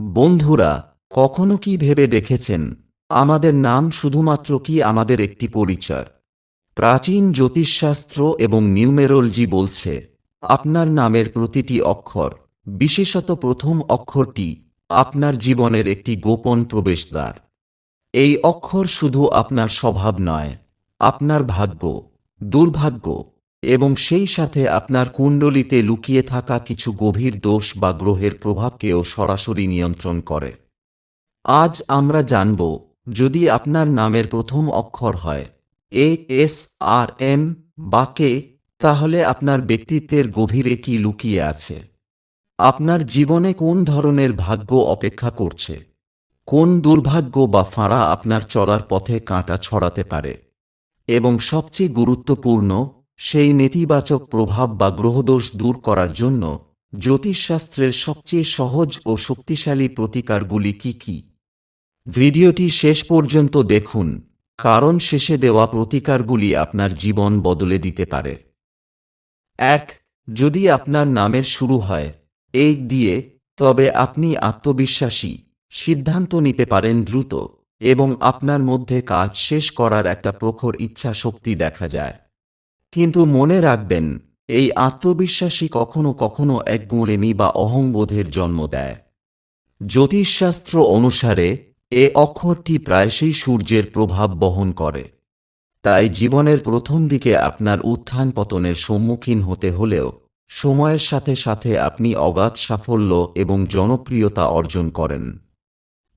বন্ধুরা, কখনো কি ভেবে দেখেছেন? আমাদের নাম শুধুমাত্র কি আমাদের একটি পরিচয়? প্রাচীন জ্যোতিষশাস্ত্র এবং নিউমেরোলজি বলছে, আপনার নামের প্রতিটি অক্ষর, বিশেষত প্রথম অক্ষরটি, আপনার জীবনের একটি গোপন প্রবেশদ্বার। এই অক্ষর শুধু আপনার স্বভাব নয়, আপনার ভাগ্য, দুর্ভাগ্য এবং সেই সাথে আপনার কুণ্ডলিতে লুকিয়ে থাকা কিছু গভীর দোষ বা গ্রহের প্রভাবকেও সরাসরি নিয়ন্ত্রণ করে। আজ আমরা জানব, যদি আপনার নামের প্রথম অক্ষর হয়, এ, এস, আর, এম বা কে, তাহলে আপনার ব্যক্তিত্বের গভীরে কি লুকিয়ে আছে? আপনার জীবনে কোন ধরনের ভাগ্য অপেক্ষা করছে? কোন দুর্ভাগ্য বা ফাঁড়া আপনার চলার পথে কাঁটা ছড়াতে পারে? এবং সবচেয়ে গুরুত্বপূর্ণ সেই নেতিবাচক প্রভাব বা গ্রহদোষ দূর করার জন্য জ্যোতিষশাস্ত্রের সবচেয়ে সহজ ও শক্তিশালী প্রতিকারগুলি কি কি? ভিডিওটি শেষ পর্যন্ত দেখুন, কারণ শেষে দেওয়া প্রতিকারগুলি আপনার জীবন বদলে দিতে পারে। এক, যদি আপনার নামের শুরু হয়, এই দিয়ে, তবে আপনি আত্মবিশ্বাসী, সিদ্ধান্ত নিতে পারেন দ্রুত, এবং আপনার মধ্যে কাজ শেষ করার একটা প্রখর ইচ্ছা শক্তি দেখা যায়। কিন্তু মনে রাখবেন, এই আত্মবিশ্বাসী কখনো কখনো এক গুঁড়েমি বা অহংবোধের জন্ম দেয়। জ্যোতিষশাস্ত্র অনুসারে, এ অক্ষরটি প্রায়শই সূর্যের প্রভাব বহন করে। তাই জীবনের প্রথম দিকে আপনার উত্থান পতনের সম্মুখীন হতে হলেও, সময়ের সাথে সাথে আপনি অগাধ সাফল্য এবং জনপ্রিয়তা অর্জন করেন।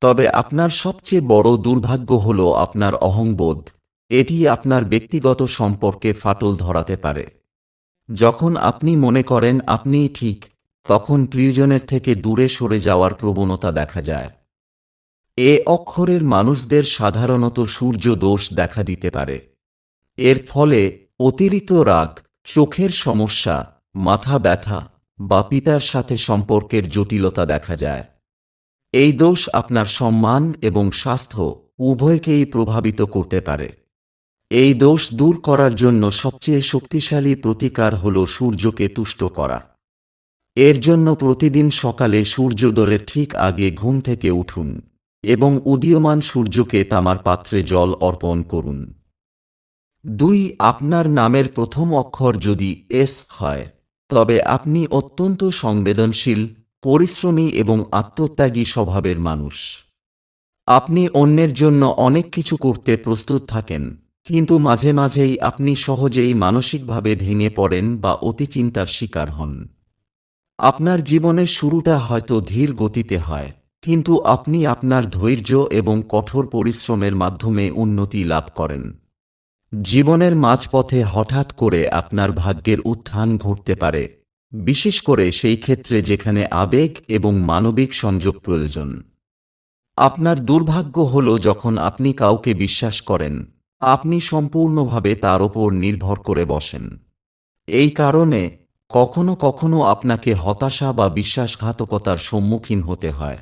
তবে আপনার সবচেয়ে বড় দুর্ভাগ্য হল আপনার অহংবোধ। এটি আপনার ব্যক্তিগত সম্পর্কে ফাটল ধরাতে পারে। যখন আপনি মনে করেন আপনিই ঠিক, তখন প্রিয়জনের থেকে দূরে সরে যাওয়ার প্রবণতা দেখা যায়। এ অক্ষরের মানুষদের সাধারণত সূর্য দোষ দেখা দিতে পারে। এর ফলে অতিরিক্ত রাগ, চোখের সমস্যা, মাথা ব্যথা বা পিতার সাথে সম্পর্কের জটিলতা দেখা যায়। এই দোষ আপনার সম্মান এবং স্বাস্থ্য উভয়কেই প্রভাবিত করতে পারে। এই দোষ দূর করার জন্য সবচেয়ে শক্তিশালী প্রতিকার হল সূর্যকে তুষ্ট করা। এর জন্য প্রতিদিন সকালে সূর্যোদয়ের ঠিক আগে ঘুম থেকে উঠুন এবং উদীয়মান সূর্যকে তামার পাত্রে জল অর্পণ করুন। দুই, আপনার নামের প্রথম অক্ষর যদি এস হয়, তবে আপনি অত্যন্ত সংবেদনশীল, পরিশ্রমী এবং আত্মত্যাগী স্বভাবের মানুষ। আপনি অন্যের জন্য অনেক কিছু করতে প্রস্তুত থাকেন কিন্তু মাঝে মাঝেই আপনি সহজেই মানসিকভাবে ভেঙে পড়েন বা অতিচিন্তার শিকার হন। আপনার জীবনের শুরুটা হয়তো ধীর গতিতে হয়, কিন্তু আপনি আপনার ধৈর্য এবং কঠোর পরিশ্রমের মাধ্যমে উন্নতি লাভ করেন। জীবনের মাঝপথে হঠাৎ করে আপনার ভাগ্যের উত্থান ঘটতে পারে, বিশেষ করে সেই ক্ষেত্রে যেখানে আবেগ এবং মানবিক সংযোগ প্রয়োজন। আপনার দুর্ভাগ্য হল যখন আপনি কাউকে বিশ্বাস করেন আপনি সম্পূর্ণভাবে তার ওপর নির্ভর করে বসেন। এই কারণে কখনো কখনো আপনাকে হতাশা বা বিশ্বাসঘাতকতার সম্মুখীন হতে হয়।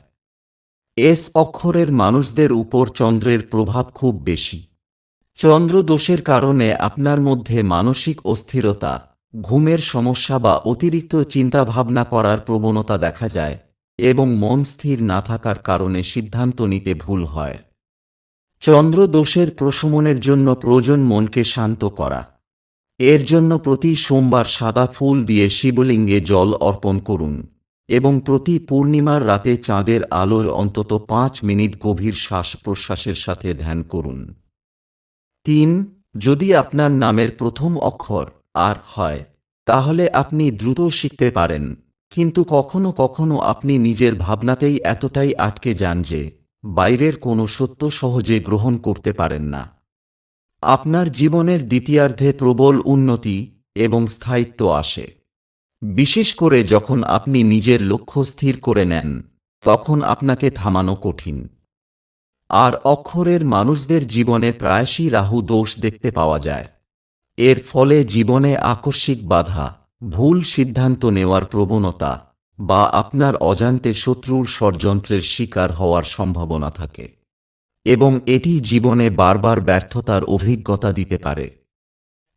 এস অক্ষরের মানুষদের উপর চন্দ্রের প্রভাব খুব বেশি। চন্দ্র দোষের কারণে আপনার মধ্যে মানসিক অস্থিরতা, ঘুমের সমস্যা বা অতিরিক্ত চিন্তাভাবনা করার প্রবণতা দেখা যায় এবং মন স্থির না থাকার কারণে সিদ্ধান্ত নিতে ভুল হয়। চন্দ্র দোষের প্রশমনের জন্য প্রয়োজন মনকে শান্ত করা। এর জন্য প্রতি সোমবার সাদা ফুল দিয়ে শিবলিঙ্গে জল অর্পণ করুন এবং প্রতি পূর্ণিমার রাতে চাঁদের আলোর অন্তত পাঁচ মিনিট গভীর শ্বাস প্রশ্বাসের সাথে ধ্যান করুন। তিন, যদি আপনার নামের প্রথম অক্ষর আর হয়, তাহলে আপনি দ্রুত শিখতে পারেন, কিন্তু কখনো কখনো আপনি নিজের ভাবনাতেই এতটাই আটকে যান যে বাইরের কোনো সত্য সহজে গ্রহণ করতে পারেন না। আপনার জীবনের দ্বিতীয়ার্ধে প্রবল উন্নতি এবং স্থায়িত্ব আসে। বিশেষ করে যখন আপনি নিজের লক্ষ্য স্থির করে নেন, তখন আপনাকে থামানো কঠিন। আর অক্ষরের মানুষদের জীবনে প্রায়শই রাহু দোষ দেখতে পাওয়া যায়। এর ফলে জীবনে আকস্মিক বাধা, ভুল সিদ্ধান্ত নেওয়ার প্রবণতা বা আপনার অজান্তে শত্রুর ষড়যন্ত্রের শিকার হওয়ার সম্ভাবনা থাকে এবং এটি জীবনে বারবার ব্যর্থতার অভিজ্ঞতা দিতে পারে।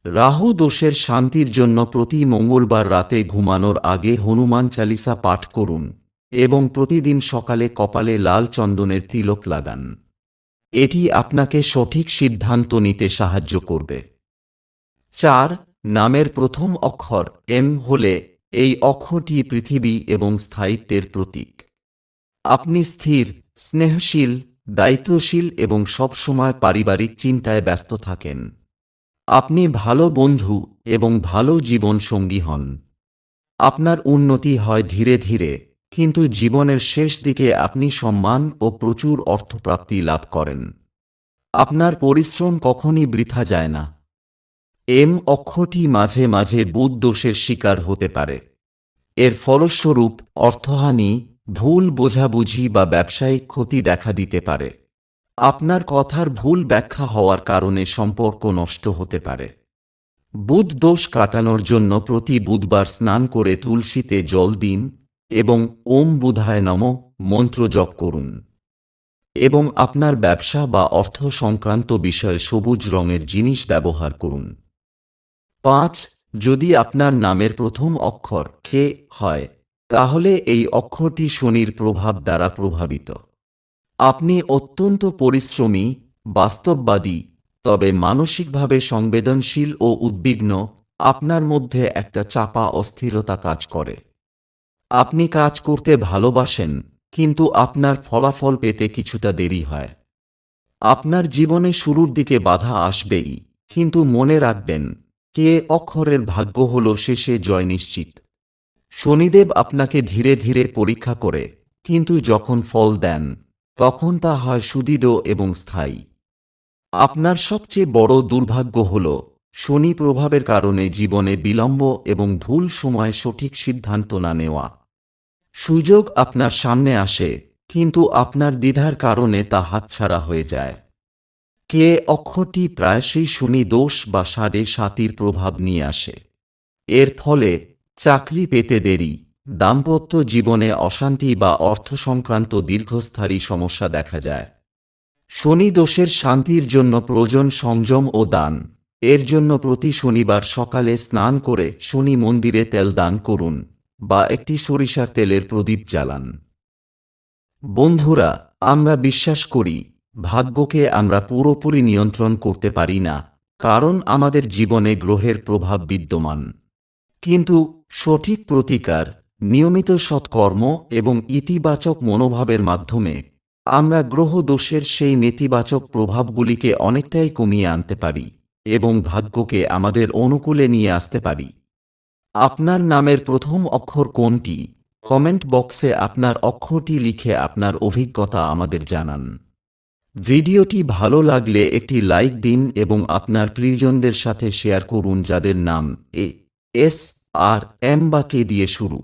রাহু দোষের শান্তির জন্য প্রতি মঙ্গলবার রাতে ঘুমানোর আগে হনুমান চালিসা পাঠ করুন এবং প্রতিদিন সকালে কপালে লাল চন্দনের তিলক লাগান। এটি আপনাকে সঠিক সিদ্ধান্ত নিতে সাহায্য করবে। চার, নামের প্রথম অক্ষর, এম হলে এই অক্ষটি পৃথিবী এবং স্থায়িত্বের প্রতীক। আপনি স্থির, স্নেহশীল, দায়িত্বশীল এবং সবসময় পারিবারিক চিন্তায় ব্যস্ত থাকেন। আপনি ভালো বন্ধু এবং ভালো জীবন সঙ্গী হন। আপনার উন্নতি হয় ধীরে ধীরে, কিন্তু জীবনের শেষ দিকে আপনি সম্মান ও প্রচুর অর্থপ্রাপ্তি লাভ করেন। আপনার পরিশ্রম কখনই বৃথা যায় না। এম অক্ষটি মাঝে মাঝে বুধ দোষের শিকার হতে পারে। এর ফলস্বরূপ, অর্থহানি, ভুল বোঝাবুঝি বা ব্যবসায়িক ক্ষতি দেখা দিতে পারে। আপনার কথার ভুল ব্যাখ্যা হওয়ার কারণে সম্পর্ক নষ্ট হতে পারে। বুধ দোষ কাটানোর জন্য প্রতি বুধবার স্নান করে তুলসীতে জল দিন এবং ওম বুধায় নম, মন্ত্র জপ করুন। এবং আপনার ব্যবসা বা অর্থ সংক্রান্ত বিষয়ে সবুজ রঙের জিনিস ব্যবহার করুন। পাঁচ, যদি আপনার নামের প্রথম অক্ষর খে হয়, তাহলে এই অক্ষরটি শনির প্রভাব দ্বারা প্রভাবিত। আপনি অত্যন্ত পরিশ্রমী, বাস্তববাদী, তবে মানসিকভাবে সংবেদনশীল ও উদ্বিগ্ন, আপনার মধ্যে একটা চাপা অস্থিরতা কাজ করে। আপনি কাজ করতে ভালোবাসেন, কিন্তু আপনার ফলাফল পেতে কিছুটা দেরি হয়। আপনার জীবনে শুরুর দিকে বাধা আসবেই, কিন্তু মনে রাখবেন কে অক্ষরের ভাগ্য হল শেষে জয় নিশ্চিত। শনিদেব আপনাকে ধীরে ধীরে পরীক্ষা করে, কিন্তু যখন ফল দেন, তখন তা হয় সুদৃঢ় এবং স্থায়ী। আপনার সবচেয়ে বড় দুর্ভাগ্য হল, শনি প্রভাবের কারণে জীবনে বিলম্ব এবং ভুল সময়ে সঠিক সিদ্ধান্ত না নেওয়া। সুযোগ আপনার সামনে আসে, কিন্তু আপনার দ্বিধার কারণে তা হাতছাড়া হয়ে যায়। কে অক্ষটি প্রায়শই শনি দোষ বা সাড়ে সাতির প্রভাব নিয়ে আসে। এর ফলে চাকরি পেতে দেরি, দাম্পত্য জীবনে অশান্তি বা অর্থ সংক্রান্ত দীর্ঘস্থায়ী সমস্যা দেখা যায়। শনি দোষের শান্তির জন্য প্রয়োজন সংযম ও দান, এর জন্য প্রতি শনিবার সকালে স্নান করে শনি মন্দিরে তেল দান করুন বা একটি সরিষার তেলের প্রদীপ জ্বালান। বন্ধুরা, আমরা বিশ্বাস করি ভাগ্যকে আমরা পুরোপুরি নিয়ন্ত্রণ করতে পারি না, কারণ আমাদের জীবনে গ্রহের প্রভাব বিদ্যমান। কিন্তু সঠিক প্রতিকার, নিয়মিত সৎকর্ম এবং ইতিবাচক মনোভাবের মাধ্যমে আমরা গ্রহ দোষের সেই নেতিবাচক প্রভাবগুলিকে অনেকটাই কমিয়ে আনতে পারি এবং ভাগ্যকে আমাদের অনুকূলে নিয়ে আসতে পারি। আপনার নামের প্রথম অক্ষর কোনটি? কমেন্ট বক্সে আপনার অক্ষরটি লিখে আপনার অভিজ্ঞতা আমাদের জানান। ভিডিওটি ভালো লাগলে একটি লাইক দিন এবং আপনার প্রিয়জনদের সাথে শেয়ার করুন যাদের নাম এ, এস, আর, এম বা কে দিয়ে শুরু।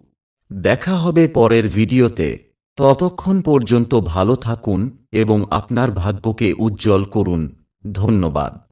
দেখা হবে পরের ভিডিওতে। ততক্ষণ পর্যন্ত ভালো থাকুন এবং আপনার ভাগ্যকে উজ্জ্বল করুন। ধন্যবাদ।